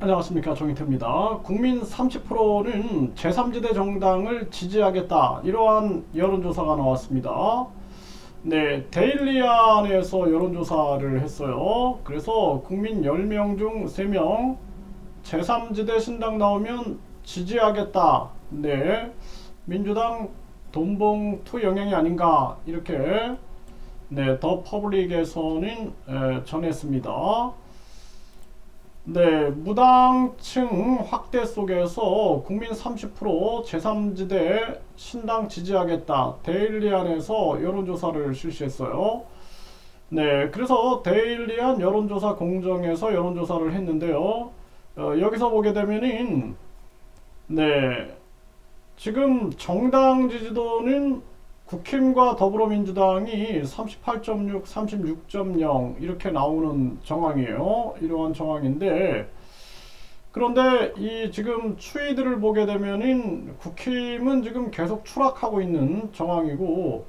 안녕하십니까 정희태입니다. 국민 30%는 제3지대 정당을 지지하겠다 이러한 여론조사가 나왔습니다. 네, 데일리안에서 여론조사를 했어요. 그래서 국민 10명 중 3명 제3지대 신당 나오면 지지하겠다. 네, 민주당 돈봉투 영향이 아닌가 이렇게 네, 더 퍼블릭에서는 에, 전했습니다. 네, 무당층 확대 속에서 국민 30% 제3지대 신당 지지하겠다. 데일리안에서 여론조사를 실시했어요. 네, 그래서 데일리안 여론조사 공정에서 여론조사를 했는데요. 어, 여기서 보게 되면은 네, 지금 정당 지지도는 국힘과 더불어민주당이 38.6, 36.0 이렇게 나오는 정황이에요. 이러한 정황인데 그런데 이 지금 추이들을 보게 되면은 국힘은 지금 계속 추락하고 있는 정황이고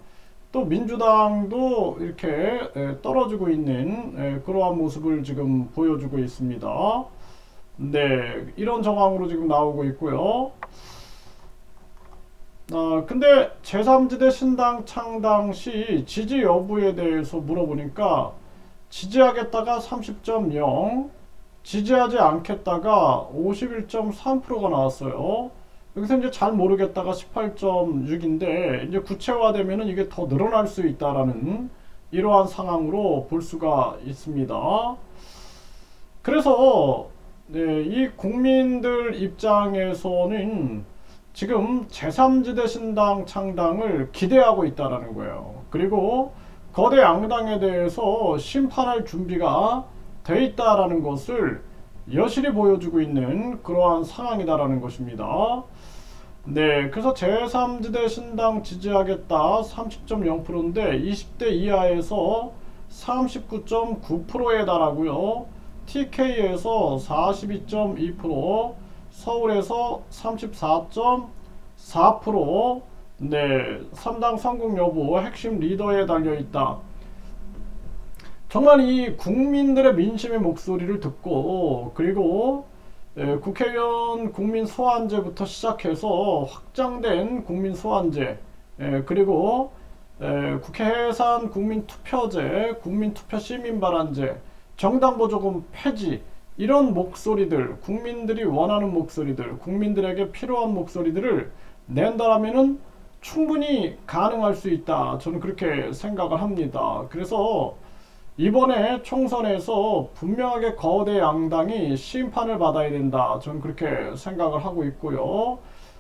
또 민주당도 이렇게 에, 떨어지고 있는 에, 그러한 모습을 지금 보여주고 있습니다. 네, 이런 정황으로 지금 나오고 있고요. 아, 근데 제3지대 신당 창당 시 지지 여부에 대해서 물어보니까 지지하겠다가 30.0, 지지하지 않겠다가 51.3%가 나왔어요. 여기서 이제 잘 모르겠다가 18.6인데 이제 구체화되면은 이게 더 늘어날 수 있다라는 이러한 상황으로 볼 수가 있습니다. 그래서 네, 이 국민들 입장에서는 지금 제3지대 신당 창당을 기대하고 있다라는 거예요. 그리고 거대 양당에 대해서 심판할 준비가 돼 있다라는 것을 여실히 보여주고 있는 그러한 상황이다라는 것입니다. 네, 그래서 제3지대 신당 지지하겠다 30.0%인데 20대 이하에서 39.9%에 달하고요. TK에서 42.2%, 서울에서 34.4%, 네, 3당 성공 여부 핵심 리더에 달려 있다. 정말 이 국민들의 민심의 목소리를 듣고 그리고 예, 국회의원 국민 소환제부터 시작해서 확장된 국민 소환제 예, 그리고 예, 국회 해산 국민 투표제, 국민 투표 시민 발언제, 정당 보조금 폐지 이런 목소리들, 국민들이 원하는 목소리들, 국민들에게 필요한 목소리들을 낸다라면은 충분히 가능할 수 있다. 저는 그렇게 생각을 합니다. 그래서 이번에 총선에서 분명하게 거대 양당이 심판을 받아야 된다. 저는 그렇게 생각을 하고 있고요.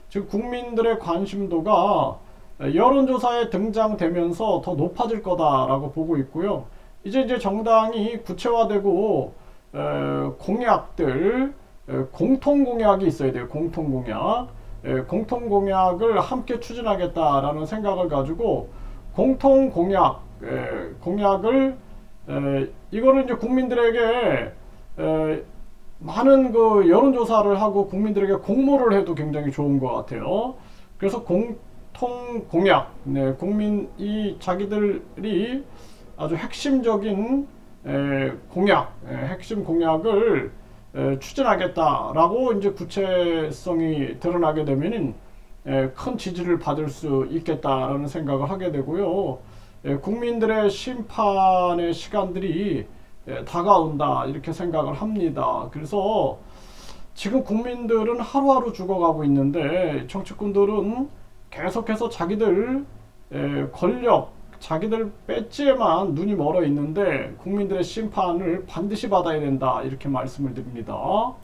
즉 국민들의 관심도가 여론조사에 등장되면서 더 높아질 거다라고 보고 있고요. 이제 이제 정당이 구체화되고 에, 공약들 에, 공통 공약이 있어야 돼요. 공통 공약. 에, 공통 공약을 함께 추진하겠다라는 생각을 가지고 공통 공약 에, 공약을 에, 이거를 이제 국민들에게 에, 많은 그 여론조사를 하고 국민들에게 공모를 해도 굉장히 좋은 것 같아요. 그래서 공통 공약, 네, 국민이 자기들이 아주 핵심적인 에, 공약, 에, 핵심 공약을 에, 추진하겠다라고 이제 구체성이 드러나게 되면은 에, 큰 지지를 받을 수 있겠다라는 생각을 하게 되고요. 에, 국민들의 심판의 시간들이 에, 다가온다 이렇게 생각을 합니다. 그래서 지금 국민들은 하루하루 죽어가고 있는데 정치꾼들은 계속해서 자기들 에, 권력 자기들 배지에만 눈이 멀어 있는데 국민들의 심판을 반드시 받아야 된다 이렇게 말씀을 드립니다.